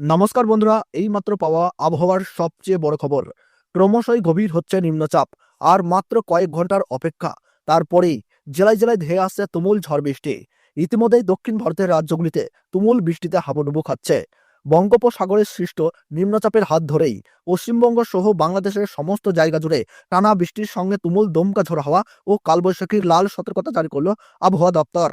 নমস্কার বন্ধুরা, এইমাত্র পাওয়া আবহাওয়ার সবচেয়ে বড় খবর। ক্রমশই গভীর হচ্ছে নিম্নচাপ, আর মাত্র কয়েক ঘণ্টার অপেক্ষা। তারপরেই জেলায় জেলায় ধেয়ে আসছে তুমুল ঝড় বৃষ্টি। ইতিমধ্যেই দক্ষিণ ভারতের রাজ্যগুলিতে তুমুল বৃষ্টিতে হাবুডুবু খাচ্ছে। বঙ্গোপসাগরের সৃষ্ট নিম্নচাপের হাত ধরেই পশ্চিমবঙ্গ সহ বাংলাদেশের সমস্ত জায়গা জুড়ে টানা বৃষ্টির সঙ্গে তুমুল দমকা ঝোড়ো হাওয়া ও কালবৈশাখীর লাল সতর্কতা জারি করল আবহাওয়া দপ্তর।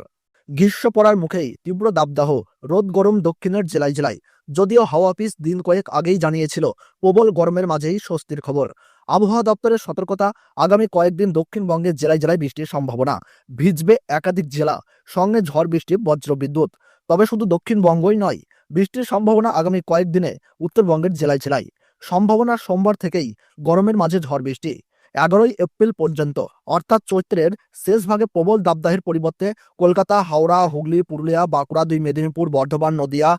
গ্রীষ্ম পড়ার মুখেই তীব্র দাবদাহ রোদ গরম দক্ষিণের জেলায় জেলায়। যদিও হাওয়া অফিস দিন কয়েক আগেই জানিয়েছিল, প্রবল গরমের মাঝেই স্বস্তির খবর। আবহাওয়া দপ্তরের সতর্কতা, আগামী কয়েকদিন দক্ষিণবঙ্গের জেলায় জেলায় বৃষ্টির সম্ভাবনা। ভিজবে একাধিক জেলা, সঙ্গে ঝড় বৃষ্টি, বজ্র বিদ্যুৎ। তবে শুধু দক্ষিণবঙ্গই নয়, বৃষ্টির সম্ভাবনা আগামী কয়েকদিনে উত্তরবঙ্গের জেলায় জেলায়। সম্ভাবনা সোমবার থেকেই গরমের মাঝে ঝড় বৃষ্টি। এগারোই এপ্রিল পর্যন্ত। অর্থাৎ চৈত্রের শেষ ভাগে প্রবল দাবদাহের পরিবর্তে কলকাতা, হাওড়া, হুগলি, পুরুলিয়া, বাঁকুড়া, দুই মেদিনীপুর, বর্ধমান, নদিয়া,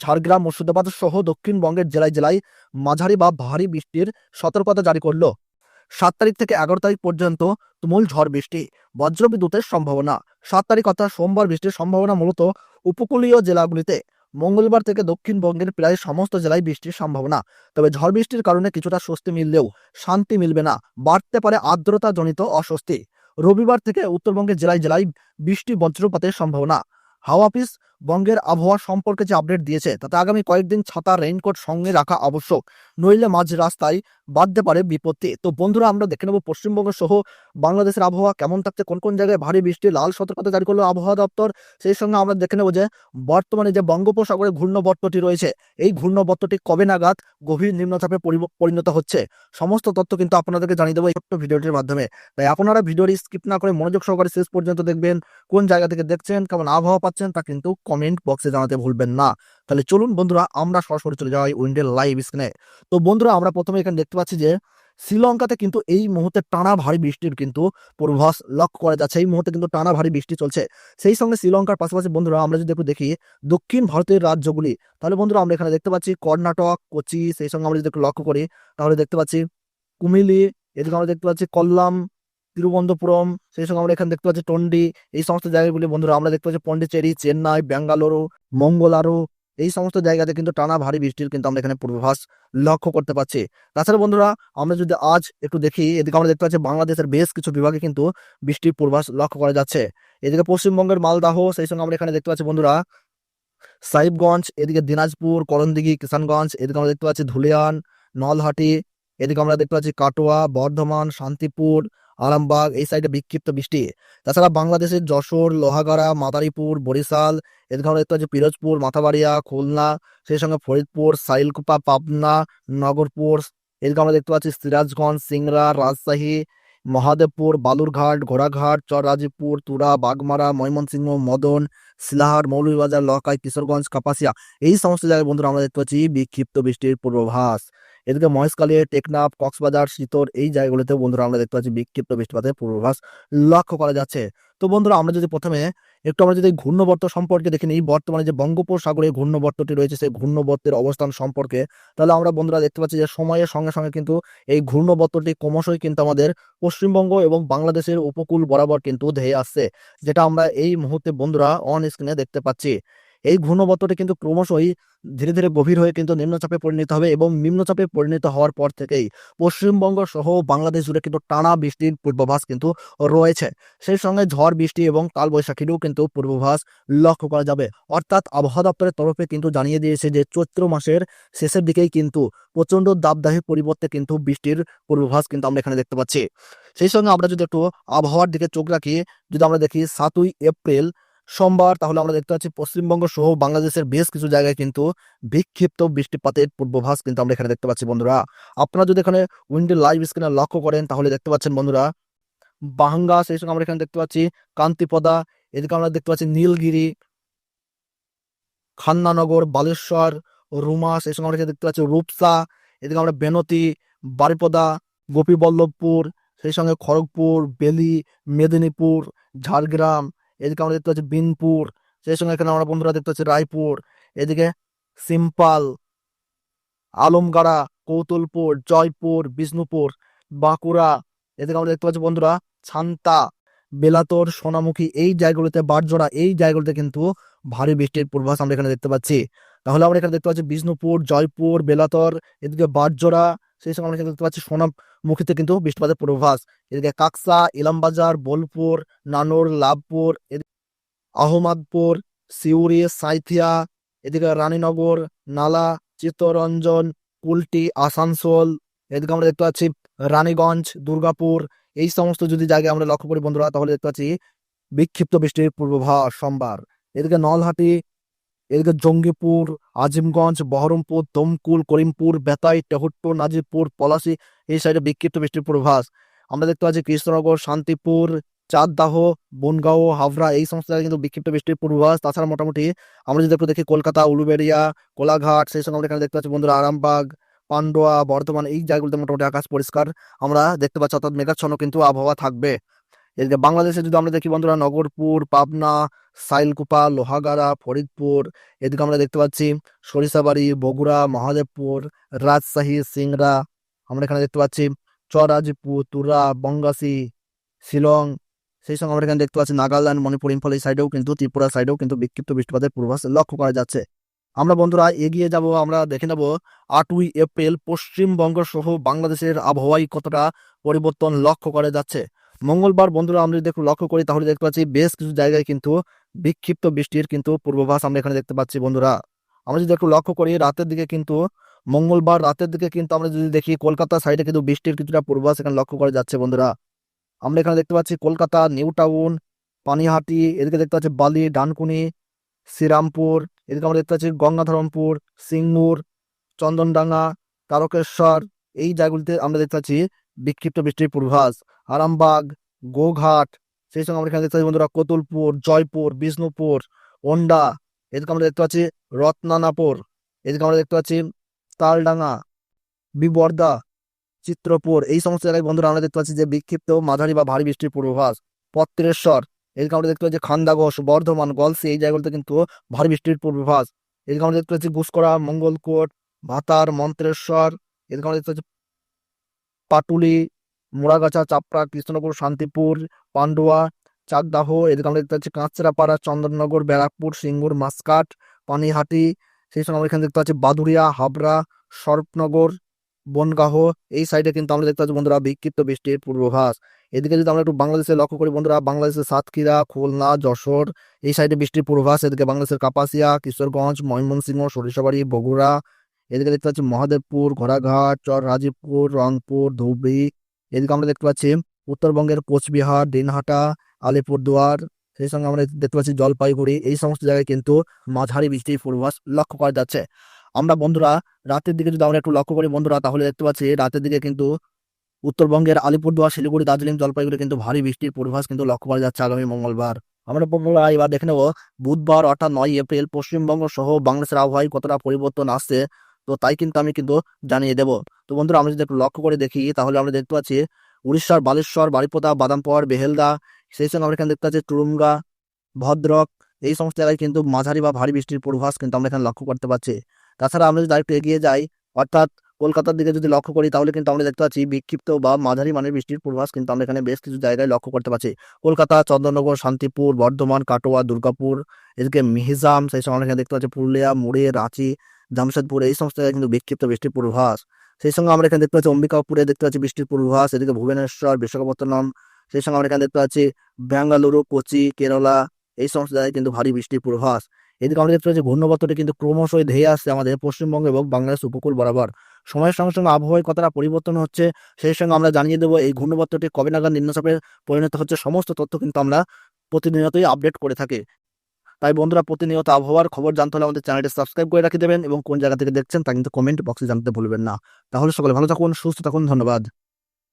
ঝাড়গ্রাম, মুর্শিদাবাদ সহ দক্ষিণবঙ্গের জেলায় জেলায় মাঝারি বা ভারী বৃষ্টির সতর্কতা জারি করল। সাত তারিখ থেকে এগারো তারিখ পর্যন্ত তুমুল ঝড় বৃষ্টি, বজ্রবিদ্যুতের সম্ভাবনা। সাত তারিখ অর্থাৎ সোমবার বৃষ্টির সম্ভাবনা মূলত উপকূলীয় জেলাগুলিতে। মঙ্গলবার থেকে দক্ষিণবঙ্গের প্রায় সমস্ত জেলায় বৃষ্টির সম্ভাবনা। তবে ঝড় বৃষ্টির কারণে কিছুটা স্বস্তি মিললেও শান্তি মিলবে না, বাড়তে পারে আর্দ্রতা জনিত অস্বস্তি। রবিবার থেকে উত্তরবঙ্গের জেলায় জেলায় বৃষ্টি বজ্রপাতের সম্ভাবনা। হাওয়া অফিস বঙ্গের আবহাওয়া সম্পর্কে যে আপডেট দিয়েছে, তাতে আগামী কয়েকদিন ছাতা রেইনকোট সঙ্গে রাখা আবশ্যক, নইলে মাঝ রাস্তায় বাঁধতে পারে বিপত্তি। তো বন্ধুরা, আমরা দেখে নেব পশ্চিমবঙ্গ সহ বাংলাদেশের আবহাওয়া কেমন থাকছে, কোন কোন জায়গায় ভারী বৃষ্টি, লাল সতর্কতা জারি করল আবহাওয়া দপ্তর। সেই সঙ্গে আমরা দেখে নেব যে, বর্তমানে যে বঙ্গোপসাগরে ঘূর্ণবর্তটি রয়েছে, এই ঘূর্ণবর্তটি কবে নাগাদ গভীর নিম্নচাপে পরিণত হচ্ছে, সমস্ত তথ্য কিন্তু আপনাদেরকে জানিয়ে দেবো এই ছোট্ট ভিডিওটির মাধ্যমে। তাই আপনারা ভিডিওটি স্কিপ না করে মনোযোগ সহকারে শেষ পর্যন্ত দেখবেন, কোন জায়গা থেকে দেখছেন, কেমন আবহাওয়া পাচ্ছেন তা কিন্তু কমেন্ট বক্সে জানাতে ভুলবেন না। তাহলে চলুন বন্ধুরা, আমরা সরাসরি চলে যাই উইন্ডের লাইভ স্ক্রিনে তো বন্ধুরা, আমরা প্রথমে এখানে দেখতে পাচ্ছি যে, শ্রীলঙ্কাতে কিন্তু এই মুহূর্তে টানা ভারী বৃষ্টির কিন্তু পূর্বাভাস লক্ষ্য করা যাচ্ছে। এই মুহূর্তে কিন্তু টানা ভারী বৃষ্টি চলছে। সেই সঙ্গে শ্রীলঙ্কার পাশাপাশি বন্ধুরা, আমরা যদি একটু দেখি, দক্ষিণ ভারতের রাজ্যগুলি, তাহলে বন্ধুরা, আমরা এখানে দেখতে পাচ্ছি কর্ণাটক, কোচি, সেই সঙ্গে আমরা যদি একটু লক্ষ্য করি, তাহলে দেখতে পাচ্ছি কুমিলি এদিকে আমরা দেখতে পাচ্ছি কল্লাম তিরুবনন্তপুরম, সেই সঙ্গে আমরা এখানে দেখতে পাচ্ছি টন্ডি, এই সমস্ত জায়গাগুলি বন্ধুরা আমরা দেখতে পাচ্ছি পন্ডিচেরি, চেন্নাই, ব্যাঙ্গালোরু, মঙ্গলারু, এই সমস্ত জায়গাতে কিন্তু টানা ভারী বৃষ্টির কিন্তু আমরা এখানে পূর্বাভাস লক্ষ্য করতে পারছি তাছাড়া বন্ধুরা আমরা যদি আজ একটু দেখি, এদিকে আমরা দেখতে পাচ্ছি বাংলাদেশের বেশ কিছু বিভাগে কিন্তু বৃষ্টির পূর্বাভাস লক্ষ্য করা যাচ্ছে। এদিকে পশ্চিমবঙ্গের মালদাহ, সেই সঙ্গে আমরা এখানে দেখতে পাচ্ছি বন্ধুরা সাহিবগঞ্জ, এদিকে দিনাজপুর, করণদিঘি, কিষানগঞ্জ, এদিকে আমরা দেখতে পাচ্ছি ধুলিয়ান, নলহাটি, এদিকে আমরা দেখতে পাচ্ছি কাটোয়া, বর্ধমান, শান্তিপুর আরামবাগ, এই সাইডে বিক্ষিপ্ত বৃষ্টি। তাছাড়া বাংলাদেশের যশোর, লোহাগাড়া, মাদারীপুর, বরিশাল আমরা দেখতে পাচ্ছি পিরোজপুর, মাথাবাড়িয়া, খুলনা, সেই সঙ্গে ফরিদপুর, সাইলকুপা, পাবনা, নগরপুর এদিকে আমরা দেখতে পাচ্ছি সিরাজগঞ্জ, সিংড়া, রাজশাহী, মহাদেবপুর, বালুরঘাট, ঘোড়াঘাট চররাজীপুর তুরা, বাগমারা, ময়মনসিংহ, মদন শিলাহাট মৌলভীবাজার, লকাই, কিশোরগঞ্জ, কাপাসিয়া। এই সমস্ত জায়গায় বন্ধুরা আমরা দেখতে পাচ্ছি বিক্ষিপ্ত বৃষ্টির পূর্বাভাস। এদিকে মহেশখালী, টেকনাফ, কক্সবাজার, শীতর এই জায়গাগুলোতে বন্ধুরা আমরা দেখতে পাচ্ছি বিক্ষিপ্ত বৃষ্টিপাতের পূর্বাভাস লক্ষ্য করা যাচ্ছে। তো বন্ধুরা আমরা যদি প্রথমে একটু আমরা যদি ঘূর্ণবর্ত সম্পর্কে দেখে নিই, বর্তমানে যে বঙ্গোপসাগরে ঘূর্ণবর্তটি রয়েছে, সেই ঘূর্ণবর্তের অবস্থান সম্পর্কে, তাহলে আমরা বন্ধুরা দেখতে পাচ্ছি যে সময়ের সঙ্গে সঙ্গে কিন্তু এই ঘূর্ণবর্তটি ক্রমশই কিন্তু আমাদের পশ্চিমবঙ্গ এবং বাংলাদেশের উপকূল বরাবর কিন্তু ধেয়ে আসছে, যেটা আমরা এই মুহূর্তে বন্ধুরা অন স্ক্রিনে দেখতে পাচ্ছি। এই ঘূর্ণবর্তটি কিন্তু ক্রমশই ধীরে ধীরে গভীর হয়ে কিন্তু নিম্নচাপে পরিণত হবে এবং নিম্নচাপে পরিণত হওয়ার পর থেকেই পশ্চিমবঙ্গ সহ বাংলাদেশ জুড়ে কিন্তু টানা বৃষ্টির পূর্বাভাস কিন্তু রয়েছে। সেই সঙ্গে ঝড়, বৃষ্টি এবং কালবৈশাখীরও কিন্তু পূর্বাভাস লক্ষ্য করা যাবে। অর্থাৎ আবহাওয়া দপ্তরের তরফে কিন্তু জানিয়ে দিয়েছে যে চৈত্র মাসের শেষের দিকেই কিন্তু প্রচণ্ড দাবদাহের পরিবর্তে কিন্তু বৃষ্টির পূর্বাভাস কিন্তু আমরা এখানে দেখতে পাচ্ছি। সেই সঙ্গে আমরা যদি একটু আবহাওয়ার দিকে চোখ রাখি, যদি আমরা দেখি সাতই এপ্রিল সোমবার, তাহলে আমরা দেখতে পাচ্ছি পশ্চিমবঙ্গ সহ বাংলাদেশের বেশ কিছু জায়গায় কিন্তু বিক্ষিপ্ত বৃষ্টিপাতের পূর্বাভাস কিন্তু আমরা এখানে দেখতে পাচ্ছি, বন্ধুরা। আপনারা যদি এখানে উইন্ডো লাইভ স্ক্রিনে লক্ষ্য করেন, তাহলে দেখতে পাচ্ছেন, বন্ধুরা, বাহাঙ্গা, সেই সঙ্গে আমরা এখানে দেখতে পাচ্ছি কান্তিপদা, এদিকে আমরা দেখতে পাচ্ছি নীলগিরি, খান্নানগর, বালেশ্বর, রুমা, সেই সঙ্গে আমরা দেখতে পাচ্ছি রূপসা, এদিকে আমরা বেনতি, বারিপদা, গোপীবল্লভপুর, সেই সঙ্গে খড়গপুর, বেলি, মেদিনীপুর, ঝাড়গ্রাম এদিকে আমরা দেখতে পাচ্ছি বিনপুর, সেই সঙ্গে এখানে আমরা বন্ধুরা দেখতে পাচ্ছি রায়পুর, এদিকে সিম্পাল, আলমগাড়া, কৌতুলপুর, জয়পুর, বিষ্ণুপুর, বাঁকুড়া, এদিকে আমরা দেখতে পাচ্ছি বন্ধুরা ছান্তা, বেলাতর, সোনামুখী, এই জায়গাগুলোতে বারজোড়া এই জায়গাগুলোতে কিন্তু ভারী বৃষ্টির পূর্বাভাস আমরা এখানে দেখতে পাচ্ছি। তাহলে আমরা এখানে দেখতে পাচ্ছি বিষ্ণুপুর, জয়পুর, বেলাতর, এদিকে বারজোড়া সেই সঙ্গে আমরা দেখতে পাচ্ছি সোনামুখীতে কিন্তু বৃষ্টিপাতের পূর্বাভাস। এদিকে কাকসা, ইলামবাজার, বোলপুর, নানোর, লাভপুর আহমদপুর, সিউড়ি, সাঁইথিয়া, এদিকে রানীনগর, নালা, চিত্তরঞ্জন, কুলটি, আসানসোল, এদিকে আমরা দেখতে পাচ্ছি রানীগঞ্জ, দুর্গাপুর। এই সমস্ত যদি জায়গায় আমরা লক্ষ্য করি বন্ধুরা, তাহলে দেখতে পাচ্ছি বিক্ষিপ্ত বৃষ্টির পূর্বাভাস সোমবার। এদিকে নলহাটি, এদিকে জঙ্গিপুর, আজিমগঞ্জ, বহরমপুর দমকুল করিমপুর, বেতাই টেহুট্টু নাজিরপুর, পলাশি এই সাইডে বিক্ষিপ্ত বৃষ্টির পূর্বাভাস। আমরা দেখতে পাচ্ছি কৃষ্ণনগর, শান্তিপুর, চাঁদদাহ, বনগাঁও হাবড়া এই সমস্ত জায়গায় কিন্তু বিক্ষিপ্ত বৃষ্টির পূর্বাভাস। তাছাড়া মোটামুটি আমরা যদি একটু দেখি কলকাতা, উলুবেড়িয়া, কোলাঘাট, সেই সঙ্গে আমরা এখানে দেখতে পাচ্ছি বন্ধুরা আরামবাগ, পান্ডুয়া, বর্ধমান এই জায়গাগুলোতে মোটামুটি আকাশ পরিষ্কার। আমরা দেখতে পাচ্ছি অর্থাৎ মেঘাচ্ছন্ন কিন্তু আবহাওয়া থাকবে। এদিকে বাংলাদেশে যদি আমরা দেখি বন্ধুরা নগরপুর, পাবনা, সাইলকুপা, লোহাগাড়া, ফরিদপুর, এদিকে আমরা দেখতে পাচ্ছি সরিষাবাড়ি, বগুড়া, মহাদেবপুর, রাজশাহী, সিংড়া আমরা এখানে দেখতে পাচ্ছি চরাজপুর, তুরা, বঙ্গাসি, শিলং, সেই সঙ্গে আমরা এখানে দেখতে পাচ্ছি নাগাল্যান্ড, মণিপুর, ইম্ফল এই সাইডেও কিন্তু, ত্রিপুরা সাইডেও কিন্তু বিক্ষিপ্ত বৃষ্টিপাতের পূর্বাভাস লক্ষ্য করা যাচ্ছে। আমরা বন্ধুরা এগিয়ে যাব, আমরা দেখে নেব আটই এপ্রিল পশ্চিমবঙ্গ সহ বাংলাদেশের আবহাওয়ায় কতটা পরিবর্তন লক্ষ্য করা যাচ্ছে। মঙ্গলবার বন্ধুরা আমরা যদি একটু লক্ষ্য করি, তাহলে দেখতে পাচ্ছি বেশ কিছু জায়গায় কিন্তু বিক্ষিপ্ত বৃষ্টির কিন্তু পূর্বাভাস আমরা এখানে দেখতে পাচ্ছি বন্ধুরা। আমরা যদি একটু লক্ষ্য করি, রাতের দিকে কিন্তু মঙ্গলবার রাতের দিকে কিন্তু আমরা যদি দেখি কলকাতা সাইডে কিন্তু বৃষ্টির কিছুটা পূর্বাভাস এখানে লক্ষ্য করা যাচ্ছে বন্ধুরা। আমরা এখানে দেখতে পাচ্ছি কলকাতা, নিউ টাউন, পানিহাটি, এদিকে দেখতে পাচ্ছি বালি, ডানকুনি, শ্রীরামপুর, এদিকে আমরা দেখতে পাচ্ছি গঙ্গাধরমপুর, সিঙ্গুর, চন্দনডাঙ্গা, তারকেশ্বর, এই জায়গাগুলিতে আমরা দেখতে পাচ্ছি বিক্ষিপ্ত বৃষ্টির পূর্বাভাস। আরামবাগ, গোঘাট, সেই সঙ্গে আমরা এখানে দেখতে পাচ্ছি বন্ধুরা কতুলপুর, জয়পুর, বিষ্ণুপুর, ওন্ডা, এদিকে আমরা দেখতে পাচ্ছি রত্নানাপুর, এদিকে আমরা দেখতে পাচ্ছি তালডাঙ্গা, বিবর্দা, চিত্রপুর, এই সমস্ত জায়গায় বন্ধুরা আমরা দেখতে পাচ্ছি যে বিক্ষিপ্ত মাঝারি বা ভারী বৃষ্টির পূর্বাভাস। পত্রেশ্বর এদিকে আমরা দেখতে পাচ্ছি খান্দাঘোষ বর্ধমান, গলসি, এই জায়গাগুলোতে কিন্তু ভারী বৃষ্টির পূর্বাভাস। এদিকে আমরা দেখতে পাচ্ছি গুসকরা মঙ্গলকোট, ভাতার মন্ত্রেশ্বর এদিকে আমরা দেখতে পাচ্ছি পাটুলি, মোড়াগাছা, চাপড়া, কৃষ্ণনগর, শান্তিপুর, পান্ডুয়া, চাকদাহ এদিকে আমরা দেখতে পাচ্ছি কাঁচরাপাড়া, চন্দননগর, ব্যারাকপুর, সিঙ্গুর মাসকাট পানিহাটি সেই সঙ্গে আমরা এখানে দেখতে পাচ্ছি বাদুরিয়া হাবড়া সর্পনগর বনগাহ এই সাইডে কিন্তু আমরা দেখতে পাচ্ছি বন্ধুরা বিক্ষিপ্ত বৃষ্টির পূর্বাভাস। এদিকে যদি আমরা একটু বাংলাদেশে লক্ষ্য করি বন্ধুরা, বাংলাদেশের সাতক্ষীরা, খুলনা, যশোর, এই সাইডে বৃষ্টির পূর্বাভাস। এদিকে বাংলাদেশের কাপাসিয়া, কিশোরগঞ্জ, ময়মনসিংহ, সরিষাবাড়ি, বগুড়া, এদিকে দেখতে পাচ্ছি মহাদেবপুর, ঘোড়াঘাট চর রাজীবপুর রংপুর, ধুবড়ি। এদিকে আমরা দেখতে পাচ্ছি উত্তরবঙ্গের কোচবিহার, দিনহাটা, আলিপুরদুয়ার সেই সঙ্গে আমরা দেখতে পাচ্ছি জলপাইগুড়ি, এই সমস্ত জায়গায় কিন্তু মাঝারি বৃষ্টির পূর্বাভাস লক্ষ্য করা যাচ্ছে। আমরা বন্ধুরা, রাতের দিকে যদি আমরা একটু লক্ষ্য করি বন্ধুরা, তাহলে দেখতে পাচ্ছি রাতের দিকে কিন্তু উত্তরবঙ্গের আলিপুরদুয়ার, শিলিগুড়ি, দার্জিলিং, জলপাইগুড়ি কিন্তু ভারী বৃষ্টির পূর্বাভাস কিন্তু লক্ষ্য করা যাচ্ছে আগামী মঙ্গলবার। আমরা বন্ধুরা এবার দেখে নেব বুধবার অর্থাৎ নয় এপ্রিল পশ্চিমবঙ্গ সহ বাংলাদেশের আবহাওয়ায় কতটা পরিবর্তন আসছে। তো তাই কিন্তু আমি কিন্তু জানিয়ে দেব। তো বন্ধুরা, আমরা যদি একটু লক্ষ্য করে দেখি, তাহলে আমরা দেখতে পাচ্ছি উড়িষ্যার বালেশ্বর, বারিপদা বাদামপর বেহেলদা সেই সঙ্গে আমরা এখানে দেখতে পাচ্ছি টুরুঙ্গা ভদ্রক, এই সমস্ত জায়গায় কিন্তু মাঝারি বা ভারী বৃষ্টির পূর্বাভাস কিন্তু আমরা এখানে লক্ষ্য করতে পারছি। তাছাড়া আমরা যদি আরেকটু এগিয়ে যাই, অর্থাৎ কলকাতার দিকে যদি লক্ষ্য করি, তাহলে কিন্তু আমরা দেখতে পাচ্ছি বিক্ষিপ্ত বা মাঝারি মানের বৃষ্টির পূর্বাভাস কিন্তু আমরা এখানে বেশ কিছু জায়গায় লক্ষ্য করতে পারছি। কলকাতা, চন্দ্রনগর, শান্তিপুর, বর্ধমান, কাটোয়া, দুর্গাপুর, এদিকে মিহিজাম, সেই সঙ্গে আমরা এখানে দেখতে পাচ্ছি পুরুলিয়া, মুড়ে, রাঁচি, জামশেদপুর, এই সমস্ত জায়গায় কিন্তু বিক্ষিপ্ত বৃষ্টির পূর্বাভাস। সেই সঙ্গে আমরা এখানে দেখতে পাচ্ছি অম্বিকাপুরে দেখতে পাচ্ছি বৃষ্টির পূর্বাভাস, এদিকে ভুবনেশ্বর, বিশাখাপত্তনম সেই সঙ্গে আমরা এখানে দেখতে পাচ্ছি বেঙ্গালুরু কোচি, কেরালা এই সমস্ত জায়গায় কিন্তু ভারী বৃষ্টির পূর্বাভাস। এদিকে আমরা দেখতে পাচ্ছি ঘূর্ণবর্তটি কিন্তু ক্রমশই ধেয়ে আসছে আমাদের পশ্চিমবঙ্গ এবং বাংলাদেশ উপকূল বরাবর। সময়ের সঙ্গে সঙ্গে আবহাওয়ায় কতটা পরিবর্তন হচ্ছে সেই সঙ্গে আমরা জানিয়ে দেবো এই ঘূর্ণবর্তটি কবে নাগাদ নিম্নচাপে পরিণত হচ্ছে সমস্ত তথ্য কিন্তু আমরা প্রতিনিয়তই আপডেট করে থাকি। তাই বন্ধুরা, প্রতিনিয়ত আবহাওয়ার খবর জানতে হলে আমাদের চ্যানেলটি সাবস্ক্রাইব করে রাখি দেবেন এবং কোন জায়গা থেকে দেখছেন তা কিন্তু কমেন্ট বক্সে জানতে ভুলবেন না। তাহলে সকলে ভালো থাকুন, সুস্থ থাকুন, ধন্যবাদ।